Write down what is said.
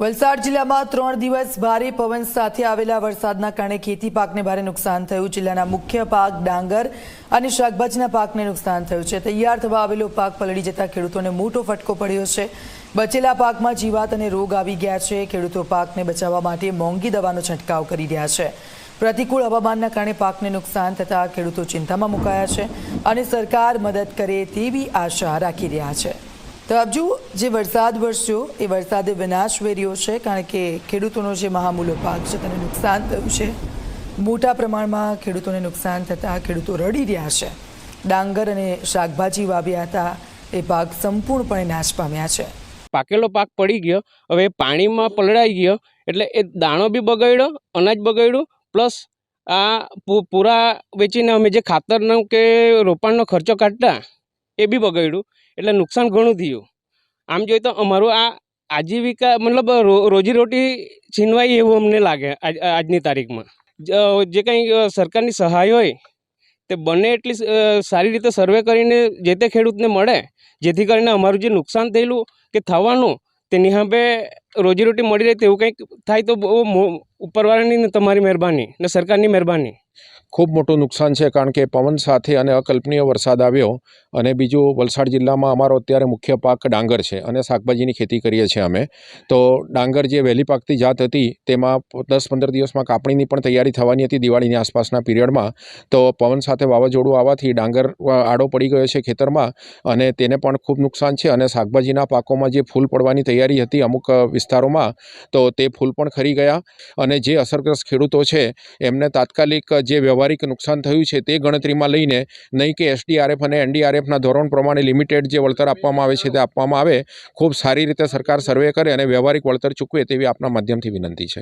વલસાડ જિલ્લામાં ત્રણ દિવસ ભારે પવન સાથે આવેલા વરસાદના કારણે ખેતી પાકને ભારે નુકસાન થયું. જિલ્લાના મુખ્ય પાક ડાંગર અને શાકભાજીના પાકને નુકસાન થયું છે. તૈયાર થવા આવેલો પાક પલળી જતા ખેડૂતોને મોટો ફટકો પડ્યો છે. બચેલા પાકમાં જીવાત અને રોગ આવી ગયા છે. ખેડૂતો પાકને બચાવવા માટે મોંઘી દવાનો છંટકાવ કરી રહ્યા છે. પ્રતિકૂળ હવામાનના કારણે પાકને નુકસાન થતાં ખેડૂતો ચિંતામાં મુકાયા છે અને સરકાર મદદ કરે તેવી આશા રાખી રહ્યા છે. તો આપજો જે વરસાદ વરસ્યો એ વરસાદે વિનાશ વેર્યો છે, કારણ કે ખેડૂતોનો જે મહામૂલો પાક છે તેને નુકસાન થયું છે. મોટા પ્રમાણમાં ખેડૂતોને નુકસાન થતાં ખેડૂતો રડી રહ્યા છે. ડાંગર અને શાકભાજી વાવ્યા હતા, એ પાક સંપૂર્ણપણે નાશ પામ્યા છે. પાકેલો પાક પડી ગયો, હવે પાણીમાં પલળાઈ ગયો, એટલે એ દાણો બી બગાડ્યો, અનાજ બગાડ્યું, પ્લસ આ પૂરા વેચીને અમે જે ખાતરનો કે રોપાણનો ખર્ચો કાઢતા એ બી બગાડ્યું. એટલે નુકસાન ઘણું થયું. આમ જોઈએ તો અમારું આ આજીવિકા, મતલબ રોજીરોટી છીનવાય એવું અમને લાગે આજ, આજની તારીખમાં. જે કંઈ સરકારની સહાય હોય, તે બને એટલી સારી રીતે સર્વે કરીને જે તે ખેડૂતને મળે, જેથી કરીને અમારું જે નુકસાન થયેલું કે થવાનું, તેની હવે રોજીરોટી મળી રહે તેવું કંઈક થાય તો બહુ ઉપરવાળાની ને તમારી મહેરબાની ને સરકારની મહેરબાની. ખૂબ મોટું નુકસાન છે કારણ કે પવન સાથે અને અકલ્પનીય વરસાદ આવ્યો. અને બીજું વલસાડ જિલ્લામાં અમારો અત્યારે મુખ્ય પાક ડાંગર છે અને શાકભાજીની ખેતી કરીએ છીએ અમે. તો ડાંગર જે વહેલી પાકતી જાત હતી તેમાં દસ પંદર દિવસમાં કાપણીની પણ તૈયારી થવાની હતી દિવાળીની આસપાસના પિરિયડમાં. તો પવન સાથે વાવાઝોડું આવવાથી ડાંગર આડો પડી ગયો છે ખેતરમાં અને તેને પણ ખૂબ નુકસાન છે અને શાકભાજીના પાકોમાં જે ફૂલ પડવાની તૈયારી હતી અમુક વિસ્તારોમાં, તો તે ફૂલ પણ ખરી ગયા. અને જે અસરગ્રસ્ત ખેડૂતો છે, એમને તાત્કાલિક જે વ્યવહારિક નુકસાન થયું છે તે ગણતરીમાં લઈને, નહીં કે એસડીઆરએફ અને એનડીઆરએફના ધોરણ પ્રમાણે લિમિટેડ જે વળતર આપવામાં આવે છે તે આપવામાં આવે. ખૂબ સારી રીતે સરકાર સર્વે કરે અને વ્યવહારિક વળતર ચૂકવે તેવી આપના માધ્યમથી વિનંતી છે.